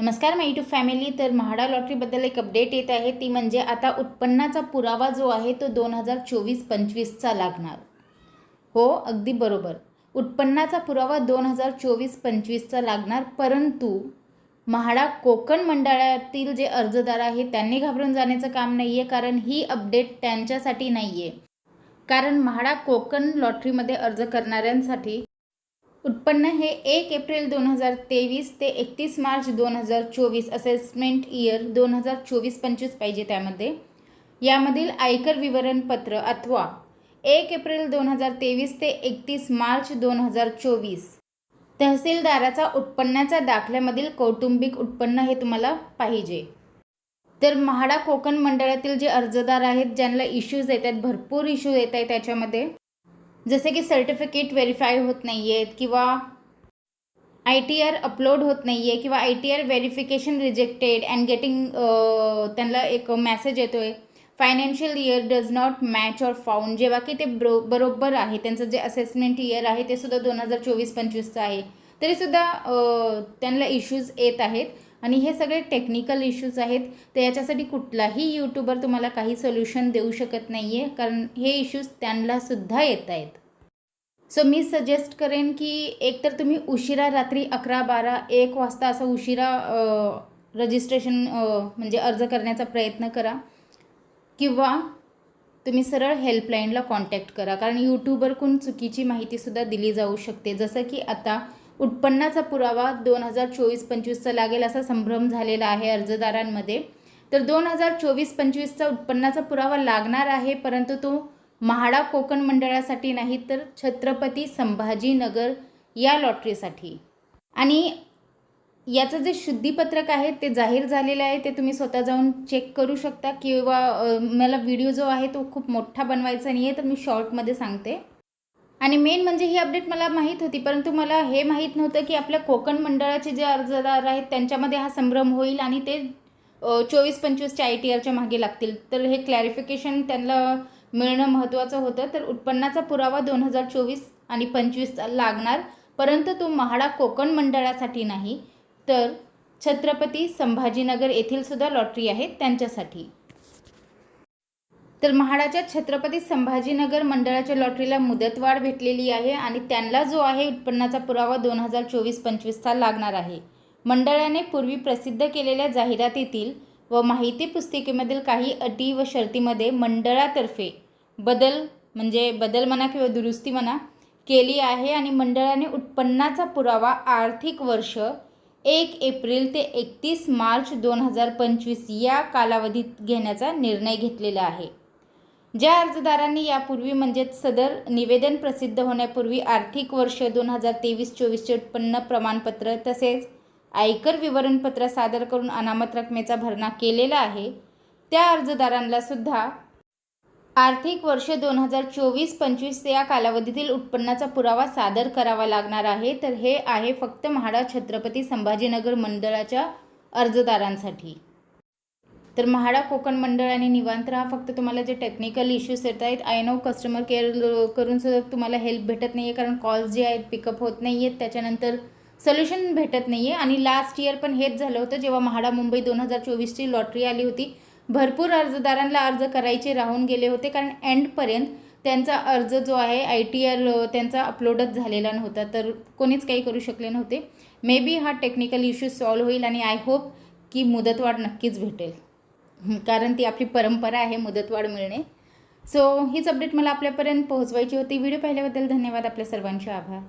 नमस्कार माय to family तर म्हाडा लॉटरीबद्दल एक अपडेट येत आहे. ती म्हणजे आता उत्पन्नाचा पुरावा जो आहे तो दोन हजार चोवीस पंचवीसचा लागणार. हो अगदी बरोबर. उत्पन्नाचा पुरावा दोन हजार चोवीस पंचवीसचा लागणार परंतु म्हाडा कोकण मंडळातील जे अर्जदार आहेत त्यांनी घाबरून जाण्याचं काम नाही आहे कारण ही अपडेट त्यांच्यासाठी नाही आहे कारण म्हाडा कोकण लॉटरीमध्ये अर्ज करणाऱ्यांसाठी उत्पन्न हे एक एप्रिल दोन हजार तेवीस ते एकतीस मार्च दोन हजार चोवीस असेसमेंट इयर दोन हजार चोवीस पंचवीस पाहिजे त्यामध्ये. यामधील आयकर विवरणपत्र अथवा एक एप्रिल दोन हजार तेवीस ते एकतीस मार्च दोन हजार चोवीस. तहसीलदाराचा उत्पन्नाच्या दाखल्यामधील कौटुंबिक उत्पन्न हे तुम्हाला पाहिजे. तर म्हाडा कोकण मंडळातील जे अर्जदार आहेत ज्यांना इश्यूज येत आहेत भरपूर इश्यू येत आहेत त्याच्यामध्ये जसे की सर्टिफिकेट व्हेरीफाय होत नाही आहेत किंवा आय टी आर अपलोड होत नाही आहे किंवा I T R verification rejected and getting त्यांना एक मॅसेज येतो आहे financial year does not match or found जेव्हा की ते बरो बरोबर आहे त्यांचं जे असेसमेंट इयर आहे ते सुद्धा दोन हजार चोवीस पंचवीसचं आहे तरीसुद्धा त्यांना इश्यूज येत आहेत आणि हे सगळे टेक्निकल इश्यूज आहेत. तर याच्यासाठी कुठलाही यूट्यूबर तुम्हाला काही सोल्युशन देऊ शकत नाही आहे कारण हे इश्यूज त्यांनासुद्धा येत आहेत. सो मी सजेस्ट करेन की एकतर तुम्ही उशिरा रात्री अकरा बारा एक वाजता असं उशिरा रजिस्ट्रेशन म्हणजे अर्ज करण्याचा प्रयत्न करा. किंवा तुम्ही सरळ हेल्पलाईनला कॉन्टॅक्ट करा. कारण यूट्यूबरकडून चुकीची माहितीसुद्धा दिली जाऊ शकते. जसं की आता उत्पन्नाचा पुरावा दोन हजार चोवीस पंचवीसचा लागेल असा संभ्रम झालेला आहे अर्जदारांमध्ये. तर दोन हजार चोवीस पंचवीसचा उत्पन्नाचा पुरावा लागणार आहे परंतु तो म्हाडा कोकण मंडळासाठी नाही तर छत्रपती संभाजीनगर या लॉटरीसाठी. आणि याचं जे शुद्धीपत्रक आहे ते जाहीर झालेलं आहे ते तुम्ही स्वतः जाऊन चेक करू शकता किंवा मला व्हिडिओ जो आहे तो खूप मोठा बनवायचा नाही आहे तर मी शॉर्टमध्ये सांगते. आणि मेन म्हणजे ही अपडेट मला माहीत होती परंतु मला हे माहीत नव्हतं की आपल्या कोकण मंडळाचे जे अर्जदार आहेत त्यांच्यामध्ये हा संभ्रम होईल आणि ते चोवीस पंचवीसच्या आय टी आरच्या मागे लागतील. तर हे क्लॅरिफिकेशन त्यांना मिळणं महत्त्वाचं होतं. तर उत्पन्नाचा पुरावा दोन हजार चोवीस आणि पंचवीसचा लागणार परंतु तो महाडा कोकण मंडळासाठी नाही तर छत्रपती संभाजीनगर येथील सुद्धा लॉटरी आहे त्यांच्यासाठी. तर म्हाडाच्या छत्रपती संभाजीनगर मंडळाच्या लॉटरीला मुदतवाढ भेटलेली आहे आणि त्यांना जो आहे उत्पन्नाचा पुरावा दोन हजार चोवीस पंचवीसचा लागणार आहे. मंडळाने पूर्वी प्रसिद्ध केलेल्या जाहिरातीतील व माहिती पुस्तिकेमधील काही अटी व शर्तीमध्ये मंडळातर्फे बदल म्हणजे बदल म्हणा किंवा दुरुस्ती म्हणा केली आहे आणि मंडळाने उत्पन्नाचा पुरावा आर्थिक वर्ष एक एप्रिल ते एकतीस मार्च दोन हजार पंचवीस या कालावधीत घेण्याचा निर्णय घेतलेला आहे. ज्या अर्जदारांनी यापूर्वी म्हणजेच सदर निवेदन प्रसिद्ध होण्यापूर्वी आर्थिक वर्ष दोन हजार तेवीस चोवीसचे उत्पन्न प्रमाणपत्र तसेच आयकर विवरणपत्र सादर करून अनामत रकमेचा भरणा केलेला आहे. त्या अर्जदारांना सुद्धा आर्थिक वर्ष दोन हजार चोवीस पंचवीस या कालावधीतील उत्पन्नाचा पुरावा सादर करावा लागणार आहे. तर हे आहे फक्त म्हाडा छत्रपती संभाजीनगर मंडळाच्या अर्जदारांसाठी. तर म्हाडा कोकण मंडळ आणि निवांत राहा. फक्त तुम्हाला जे टेक्निकल इश्यूज येत आहेत आय नो कस्टमर केअर करून सुद्धा तुम्हाला हेल्प भेटत नाही आहे कारण कॉल्स जे आहेत पिकअप होत नाही आहेत त्याच्यानंतर सोल्युशन भेटत नाही आहे आणि लास्ट इयर पण हेच झालं होतं जेव्हा म्हाडा मुंबई दोन हजार चोवीसची लॉटरी आली होती. भरपूर अर्जदारांना अर्ज करायचे राहून गेले होते कारण एंडपर्यंत त्यांचा अर्ज जो आहे आय टी आर त्यांचा अपलोडच झालेला नव्हता. तर कोणीच काही करू शकले नव्हते. मे बी हा टेक्निकल इश्यू सॉल्व्ह होईल आणि आय होप की मुदतवाढ नक्कीच भेटेल. कारण ती आपली परंपरा आहे मुदतवाढ मिळणे. सो हीच अपडेट मला आपल्यापर्यंत पोहोचवायची होती. व्हिडिओ पाहिल्याबद्दल धन्यवाद. आपल्या सर्वांचे आभार.